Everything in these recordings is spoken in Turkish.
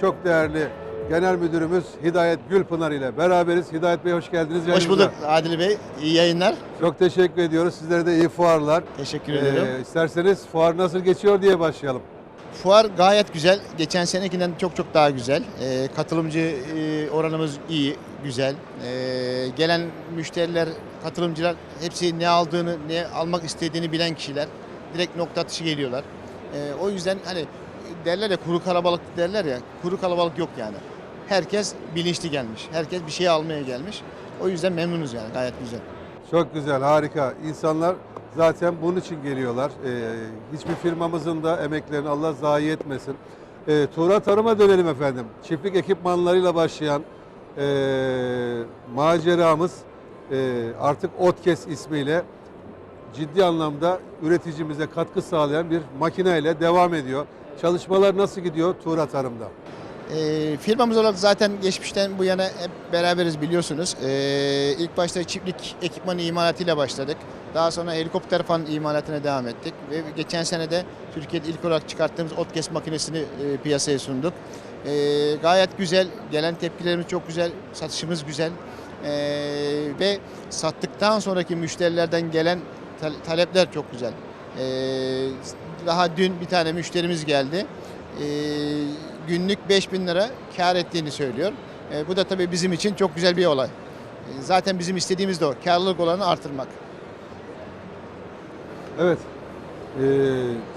çok değerli Genel Müdürümüz Hidayet Gülpınar ile beraberiz. Hidayet Bey hoş geldiniz. Hoş bulduk Adil Bey. İyi yayınlar. Çok teşekkür ediyoruz. Sizlere de iyi fuarlar. Teşekkür Ee, ederim. isterseniz fuar nasıl geçiyor diye başlayalım. Fuar gayet güzel. Geçen senekinden çok çok daha güzel. Ee, katılımcı e, oranımız iyi, güzel. Ee, gelen müşteriler, katılımcılar hepsi ne aldığını, ne almak istediğini bilen kişiler. Direkt nokta atışı geliyorlar. Ee, o yüzden hani derler ya kuru kalabalık derler ya, kuru kalabalık yok yani. Herkes bilinçli gelmiş. Herkes bir şey almaya gelmiş. O yüzden memnunuz yani gayet güzel. Çok güzel, harika. İnsanlar zaten bunun için geliyorlar. Ee, hiçbir firmamızın da emeklerini Allah zayi etmesin. Ee, Tuğra Tarım'a dönelim efendim. Çiftlik ekipmanlarıyla başlayan ee, maceramız ee, artık Otkes ismiyle ciddi anlamda üreticimize katkı sağlayan bir makineyle devam ediyor. Çalışmalar nasıl gidiyor Tuğra Tarım'da? Ee, firmamız olarak zaten geçmişten bu yana hep beraberiz biliyorsunuz. Ee, ilk başta çiftlik ekipmanı imalatıyla başladık. Daha sonra helikopter fan imalatına devam ettik. Ve geçen sene de Türkiye'de ilk olarak çıkarttığımız Otkes makinesini e, piyasaya sunduk. Ee, gayet güzel, gelen tepkilerimiz çok güzel, satışımız güzel. Ee, ve sattıktan sonraki müşterilerden gelen tal- talepler çok güzel. Ee, daha dün bir tane müşterimiz geldi. Ee, günlük 5000 lira kar ettiğini söylüyor. Ee, bu da tabii bizim için çok güzel bir olay. Zaten bizim istediğimiz de o. Karlılık olanı artırmak. Evet. Ee,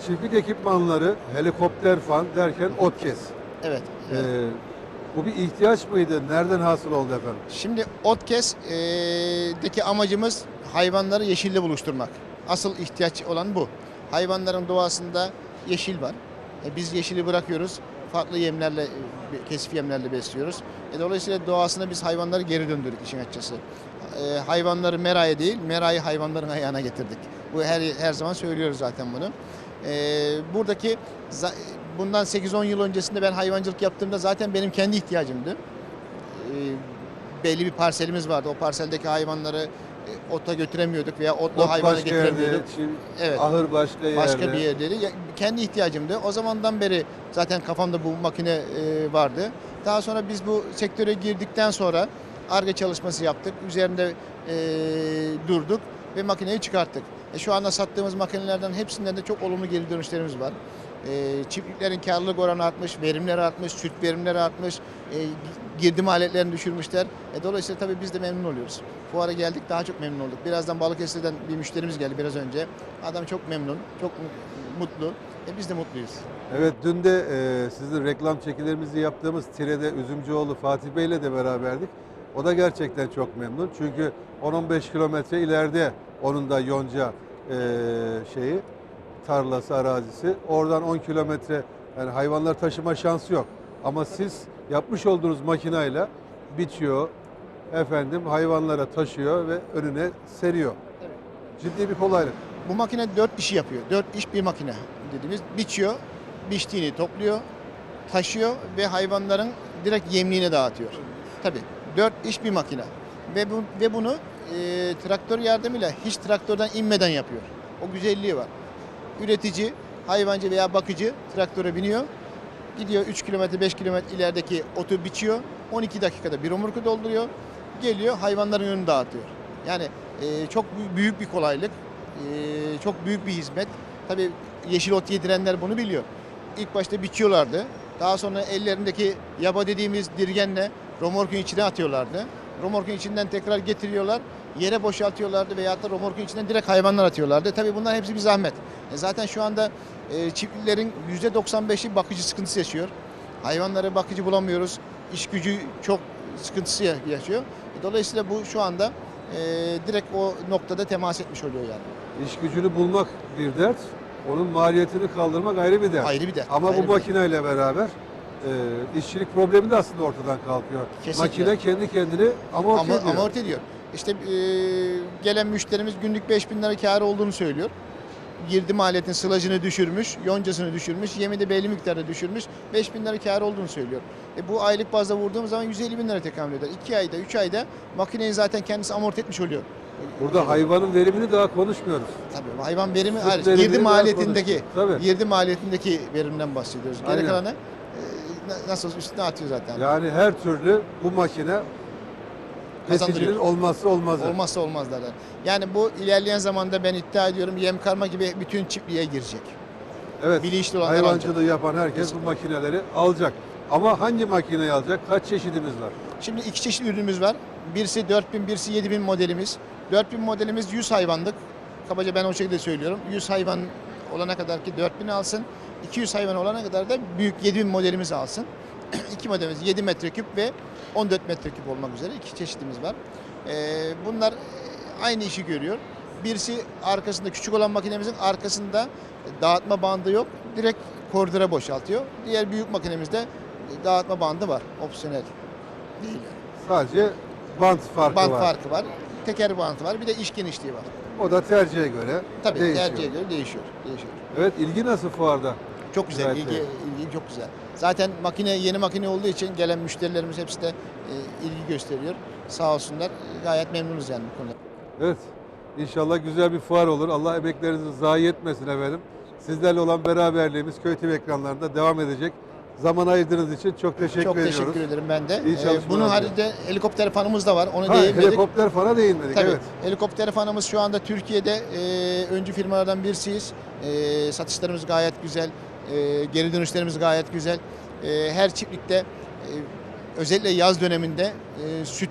çiftlik ekipmanları, helikopter fan derken Otkes. Evet. evet. Ee, bu bir ihtiyaç mıydı? Nereden hasıl oldu efendim? Şimdi Otkes'deki amacımız hayvanları yeşille buluşturmak. Asıl ihtiyaç olan bu. Hayvanların doğasında yeşil var. E, biz yeşili bırakıyoruz. Farklı yemlerle, e, kesif yemlerle besliyoruz. E, dolayısıyla doğasına biz hayvanları geri döndürdük işin açıkçası. E, hayvanları meraya değil, merayı hayvanların ayağına getirdik. Bu her her zaman söylüyoruz zaten bunu. E, buradaki bundan 8-10 yıl öncesinde ben hayvancılık yaptığımda zaten benim kendi ihtiyacımdı. E, belli bir parselimiz vardı. O parseldeki hayvanları ota götüremiyorduk veya otla Ot hayvanı başka yerde, getiremiyorduk. çim- Evet. ahır başka yerde. Başka bir yerleri. Ya, Kendi ihtiyacımdı. O zamandan beri zaten kafamda bu makine e, vardı. Daha sonra biz bu sektöre girdikten sonra ARGE çalışması yaptık. Üzerinde e, durduk ve makineyi çıkarttık. E, şu anda sattığımız makinelerden hepsinden de çok olumlu geri dönüşlerimiz var. E, çiftliklerin karlılık oranı artmış, verimleri artmış, süt verimleri artmış, e, girdi maliyetlerini düşürmüşler. E, dolayısıyla tabii biz de memnun oluyoruz. Fuara geldik daha çok memnun olduk. Birazdan Balıkesir'den bir müşterimiz geldi biraz önce. Adam çok memnun, çok mu- mutlu. E, biz de mutluyuz. Evet dün de e, sizin reklam çekilerimizi yaptığımız Tire'de Üzümcüoğlu Fatih Bey ile de beraberdik. O da gerçekten çok memnun. Çünkü 10-15 kilometre ileride onun da yonca e, şeyi tarlası, arazisi. Oradan 10 kilometre yani hayvanlar taşıma şansı yok. Ama siz yapmış olduğunuz makinayla biçiyor, efendim hayvanlara taşıyor ve önüne seriyor. Ciddi bir kolaylık. Bu makine dört işi yapıyor. Dört iş bir makine dediğimiz. Biçiyor, biçtiğini topluyor, taşıyor ve hayvanların direkt yemliğine dağıtıyor. Tabii dört iş bir makine. Ve, bu, ve bunu e, traktör yardımıyla hiç traktörden inmeden yapıyor. O güzelliği var. Üretici, hayvancı veya bakıcı traktöre biniyor. Gidiyor 3 kilometre 5 kilometre ilerideki otu biçiyor. 12 dakikada bir omurku dolduruyor. Geliyor hayvanların önünü dağıtıyor. Yani e, çok bü- büyük bir kolaylık. e, çok büyük bir hizmet. Tabii yeşil ot yedirenler bunu biliyor. İlk başta biçiyorlardı. Daha sonra ellerindeki yaba dediğimiz dirgenle romorkun içine atıyorlardı. Romorkun içinden tekrar getiriyorlar. Yere boşaltıyorlardı veyahut da romorkun içinden direkt hayvanlar atıyorlardı. Tabii bunlar hepsi bir zahmet. E zaten şu anda e, çiftlilerin %95'i bakıcı sıkıntısı yaşıyor. Hayvanlara bakıcı bulamıyoruz. İş gücü çok sıkıntısı ya- yaşıyor. E, Dolayısıyla bu şu anda e, direkt o noktada temas etmiş oluyor yani. İş gücünü bulmak bir dert, onun maliyetini kaldırmak ayrı bir dert. Ayrı bir dert. Ama ayrı bu bir dert. makineyle beraber e, işçilik problemi de aslında ortadan kalkıyor. Kesinlikle. Makine kendi kendini amorti Ama, ediyor. amorti ediyor. İşte e, gelen müşterimiz günlük 5000 lira kârı olduğunu söylüyor. Girdi maliyetin sılacını düşürmüş, yoncasını düşürmüş, yemi de belli miktarda düşürmüş. 5000 lira kârı olduğunu söylüyor. E bu aylık bazda vurduğumuz zaman 150 bin lira tekamül eder. 2 ayda, 3 ayda makineyi zaten kendisi amorti etmiş oluyor. Burada hayvanın verimini daha konuşmuyoruz. Tabii hayvan verimi, Süt girdi maliyetindeki. Tabii. girdi maliyetindeki verimden bahsediyoruz. Geri kalanı e, na- nasıl üstüne atıyor zaten. Yani her türlü bu makine Kazandırıyor. besicinin olmazsa olmazı. Olmazsa olmazlardan. Yani bu ilerleyen zamanda ben iddia ediyorum yem karma gibi bütün çiftliğe girecek. Evet. Bilinçli olanlar Hayvancılığı yapan herkes bu makineleri alacak. Ama hangi makineyi alacak? Kaç çeşidimiz var? Şimdi iki çeşit ürünümüz var. Birisi 4000, birisi 7000 modelimiz. 4000 modelimiz 100 hayvanlık. Kabaca ben o şekilde söylüyorum. 100 hayvan olana kadar ki 4000 alsın. 200 hayvan olana kadar da büyük 7000 modelimizi alsın. iki modelimiz 7 metreküp ve 14 metreküp olmak üzere iki çeşitimiz var. Ee, bunlar aynı işi görüyor. Birisi arkasında küçük olan makinemizin arkasında dağıtma bandı yok. Direkt koridora boşaltıyor. Diğer büyük makinemizde dağıtma bandı var. Opsiyonel değil. Sadece bant farkı Bant var. farkı var. Teker bantı var. Bir de iş genişliği var. O da tercihe göre Tabii değişiyor. tercihe göre değişiyor. değişiyor. Evet ilgi nasıl fuarda? Çok güzel. Gayet ilgi, ilgi çok güzel. Zaten makine yeni makine olduğu için gelen müşterilerimiz hepsi de e, ilgi gösteriyor. Sağ olsunlar. Gayet memnunuz yani bu konuda. Evet. İnşallah güzel bir fuar olur. Allah emeklerinizi zayi etmesin efendim. Sizlerle olan beraberliğimiz Köy TV ekranlarında devam edecek. Zaman ayırdığınız için çok teşekkür çok ediyoruz. teşekkür ederim ben de. İyi Ee, bunun haricinde helikopter fanımız da var. Onu Ha, değinmedik. helikopter falan değinmedik. Tabii. Evet. Helikopter fanımız şu anda Türkiye'de e, öncü firmalardan birisiyiz. E, satışlarımız gayet güzel. E, geri dönüşlerimiz gayet güzel. E, her çiftlikte e, özellikle yaz döneminde e, süt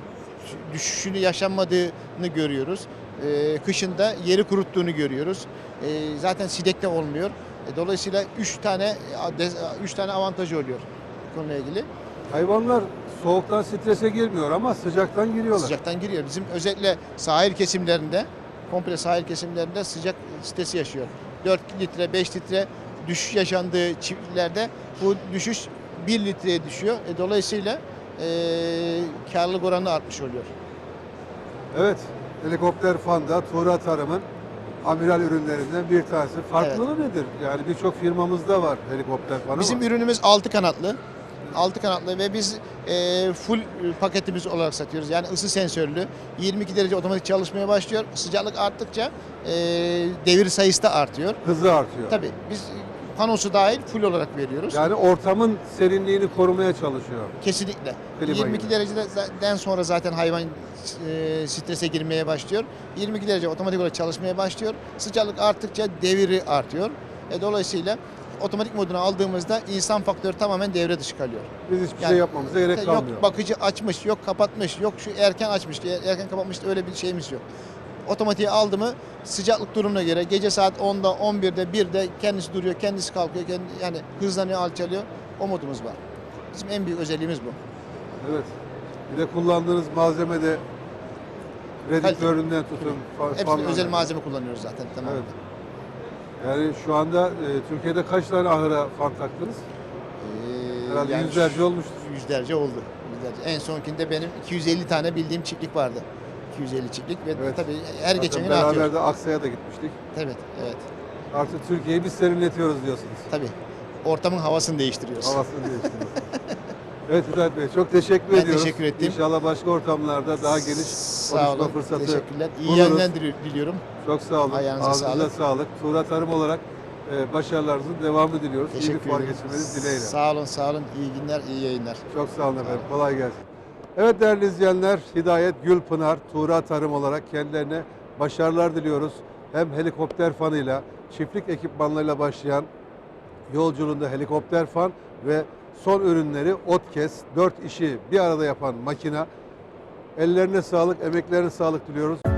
düşüşünü yaşanmadığını görüyoruz. E, kışında yeri kuruttuğunu görüyoruz. E, zaten sidekte olmuyor. E, dolayısıyla 3 tane 3 tane avantajı oluyor konuyla ilgili. Hayvanlar soğuktan strese girmiyor ama sıcaktan giriyorlar. Sıcaktan giriyor. Bizim özellikle sahil kesimlerinde, komple sahil kesimlerinde sıcak sitesi yaşıyor. 4 litre, 5 litre düşüş yaşandığı çiftliklerde bu düşüş 1 litreye düşüyor. E, dolayısıyla e, karlılık oranı artmış oluyor. Evet. Helikopter fan da Tuğra Tarım'ın amiral ürünlerinden bir tanesi. Farklılığı nedir? Yani birçok firmamızda var helikopter fanı Bizim ama ürünümüz 6 kanatlı. 6 kanatlı ve biz e, full paketimiz olarak satıyoruz. Yani ısı sensörlü. 22 derece otomatik çalışmaya başlıyor. Sıcaklık arttıkça e, devir sayısı da artıyor. hızı artıyor. Tabii biz panosu dahil full olarak veriyoruz. Yani ortamın serinliğini korumaya çalışıyor. Kesinlikle. Klima 22 gibi. dereceden sonra zaten hayvan e, strese girmeye başlıyor. 22 derece otomatik olarak çalışmaya başlıyor. Sıcaklık arttıkça deviri artıyor. E, dolayısıyla otomatik moduna aldığımızda insan faktörü tamamen devre dışı kalıyor. Biz hiçbir Yani- şey yapmamıza gerek yok kalmıyor. bakıcı açmış, yok kapatmış, yok şu erken açmış, erken kapatmış öyle bir şeyimiz yok. Otomatiği aldı mı sıcaklık durumuna göre gece saat 10'da, 11'de, 1'de kendisi duruyor, kendisi kalkıyor, kendi, yani hızlanıyor, alçalıyor. O modumuz var. Bizim en büyük özelliğimiz bu. Evet. Bir de kullandığınız malzeme de redüktöründen tutun. Hepsi özel malzeme kullanıyoruz zaten. Tamam. Evet. Yani şu anda e, Türkiye'de kaç tane ahıra fan taktınız? Ee, Herhalde yani yüzlerce olmuştur. Yüzlerce oldu. Yüzlerce. En sonkinde benim 250 tane bildiğim çiftlik vardı. 250 çiftlik ve Evet. tabii her Zaten geçen gün beraber artıyor. de Aksa'ya da gitmiştik. Evet, evet. Artık Türkiye'yi biz serinletiyoruz diyorsunuz. Tabii. Ortamın havasını değiştiriyoruz. Havasını değiştiriyoruz. evet Hüdayet Bey çok teşekkür Ben ediyoruz. teşekkür ettim. İnşallah başka ortamlarda daha geniş Sağ konuşma olun. fırsatı Teşekkürler. İyi buluruz. yayınlar dili- diliyorum. Çok sağ olun. Ayağınıza Ağzınıza sağlık. sağlık. Tuğra Tarım olarak e, başarılarınızın devamını diliyoruz. İyi bir Teşekkür fuar ederim. geçirmeniz dileğiyle. Sağ olun, sağ olun. İyi günler, iyi yayınlar. Çok sağ olun efendim. Kolay gelsin. Evet değerli izleyenler, Hidayet Gülpınar, Tuğra Tarım olarak kendilerine başarılar diliyoruz. Hem helikopter fanıyla, çiftlik ekipmanlarıyla başlayan yolculuğunda helikopter fan ve son ürünleri Otkes, dört işi bir arada yapan makina. Ellerine sağlık, emeklerine sağlık diliyoruz.